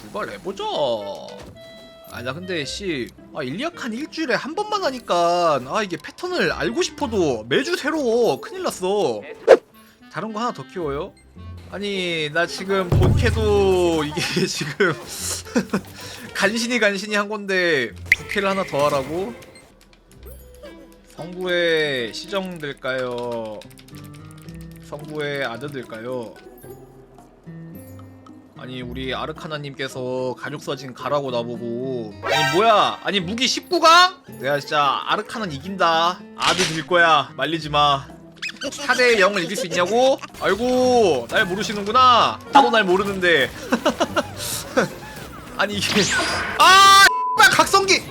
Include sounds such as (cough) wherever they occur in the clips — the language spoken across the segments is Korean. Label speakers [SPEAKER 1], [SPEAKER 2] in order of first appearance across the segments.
[SPEAKER 1] 출발해보자 아 나 근데 씨 아, 일리아칸 일주일에 한 번만 하니까 아 이게 패턴을 알고 싶어도 매주 새로워 큰일 났어 다른 거 하나 더 키워요? 아니 나 지금 본캐도 이게 (laughs) 지금 (laughs) 간신히 간신히 한 건데 부캐를 하나 더 하라고? 성부의 시정될까요? 성부의 아들들까요? 아니 우리 아르카나님께서 가족 사진 가라고 나보고. 아니 뭐야? 아니 무기 19강? 내가 진짜 아르카나는 이긴다. 아들 들 거야. 말리지 마. 4대 0을 이길 수 있냐고? 아이고 날 모르시는구나. 나도 날 모르는데. (laughs) 아니 이게. 아 X발 각성기!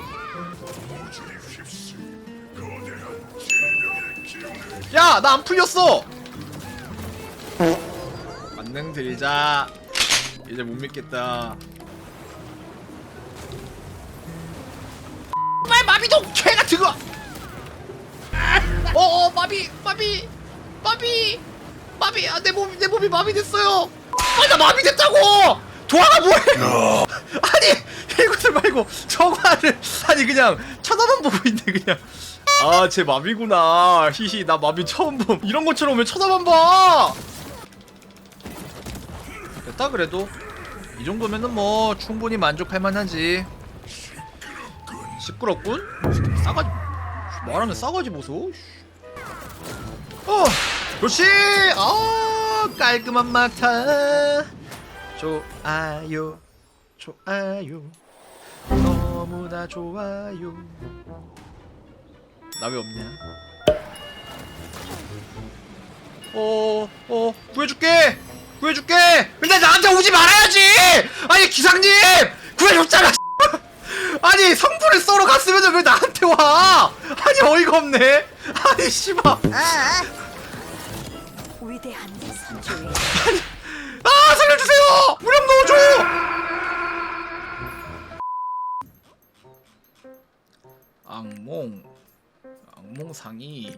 [SPEAKER 1] 야 나 안 풀렸어! 만능 들자 이제 못 믿겠다. 말 마비도 개 같은 거! 어 어 마비 마비 마비 마비 아, 내 몸이 내 몸이 마비 됐어요. 아나 마비 됐다고! 도화가 뭐해? (laughs) 아니 이것을 말고 저거를 아니 그냥 쳐다만 보고 있네 그냥. 아쟤 마비구나. 히히 나 마비 처음 봄. 이런 것처럼 왜 쳐다만 봐 됐다 그래도. 이 정도면은 뭐 충분히 만족할 만하지. 시끄럽군? 싸가지 말하면 싸가지 보소. 어 그렇지! 아 깔끔한 막타. 좋아요 좋아요. 너무나 좋아요. 나 왜 없냐? 어, 어, 구해줄게! 구해줄게! 근데 나한테 오지 말아야지! 아니, 기상님! 구해줬잖아! (laughs) 아니, 성분을 썰어 갔으면 왜 나한테 와! 아니, 어이가 없네! 아니, 씨발!
[SPEAKER 2] 아, 위대한 선조의
[SPEAKER 1] 아, 살려주세요! 무력 넣어줘! 악몽. 악몽 상이.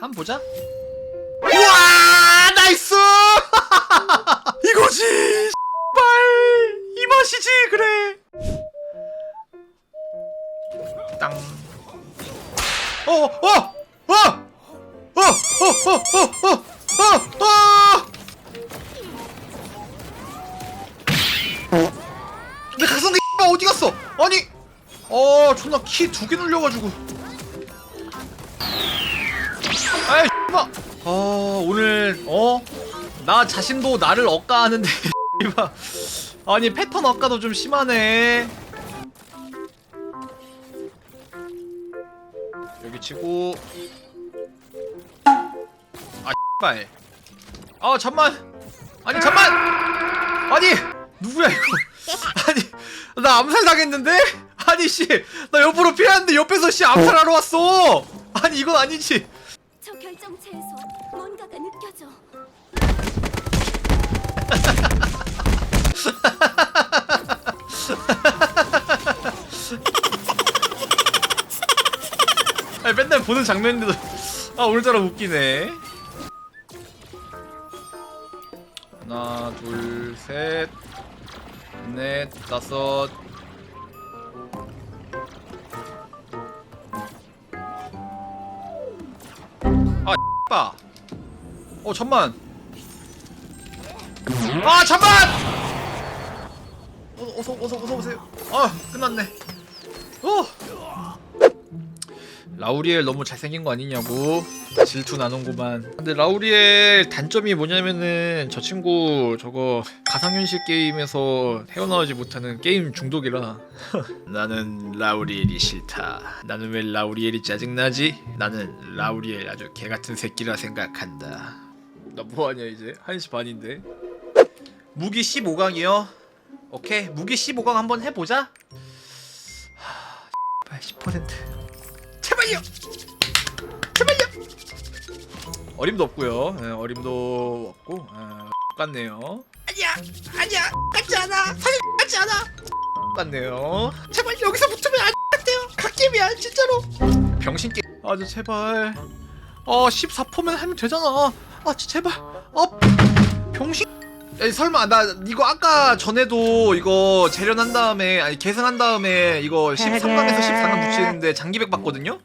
[SPEAKER 1] 한번 보자. 우와, 나이스! (laughs) 이거지! 빨! 이 맛이지, 그래! 땅. 어, 어, 어, 어, 어, 어, 어, 어, 어, 어. 내 각성기 가 어디 갔어? 아니, 어, 존나 키 두 개 눌려가지고. 아이, 마. 아, 오늘 어, 나 자신도 나를 억까하는데. (laughs) 아니 패턴 억까도 좀 심하네. 여기 치고. 아 X발. 아 잠만. 아니 잠만. 아니 누구야 이거? (laughs) 아니 나 암살 당했는데? 아니 씨나 옆으로 피하는데 옆에서 씨 암살하러 왔어. 아니 이건 아니지
[SPEAKER 2] 저 결정체에서 뭔가가 느껴져. (laughs)
[SPEAKER 1] 아니 맨날 보는 장면인데도 아 오늘따라 웃기네. 하나 둘 셋 넷 다섯 아 X바 어 잠만. 아 잠만! 어서 어서 어서 어서 오세요. 아 끝났네. 어 라우리엘 너무 잘생긴 거 아니냐고. 질투 나눈구만. 근데 라우리엘 단점이 뭐냐면은 저 친구 저거 가상현실 게임에서 헤어나오지 못하는 게임 중독이라. (laughs) 나는 라우리엘이 싫다. 나는 왜 라우리엘이 짜증나지? 나는 라우리엘 아주 개같은 새끼라 생각한다. 나 뭐하냐 이제? 1시 반인데. 무기 15강이요? 오케이. 무기 15강 한번 해보자. 10% 제발요. 제발요. 어림도 없고요. 예, 어림도 없고 아, 같네요. 아니야, 아니야, 같지 않아. 사실 같지 않아. 같네요. 제발 여기서 붙으면 안 같대요. 갓겜이야 진짜로. 병신 게. 아주 제발. 어 14%면 하면 되잖아 아 지- 제발 어 병신 야, 설마 나 이거 아까 전에도 이거 재련한 다음에 아니 계산한 다음에 이거 13강에서 14강 붙이는데 장기백 받거든요?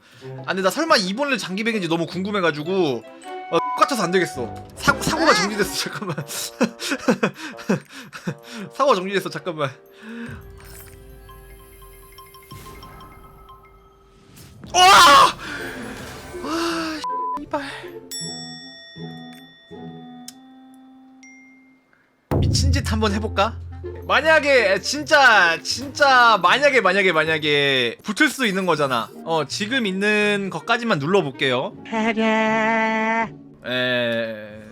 [SPEAKER 1] 아 근데 나 설마 이번에 장기백인지 너무 궁금해가지고 어, 똑같아서 안 되겠어 사, 사고가 정리됐어 잠깐만 (laughs) 사고가 정리됐어 잠깐만 와! 와, 이발. 미친 짓 한번 해볼까? 만약에 진짜 진짜 만약에 만약에 만약에 붙을 수 있는 거잖아. 어 지금 있는 것까지만 눌러볼게요. 에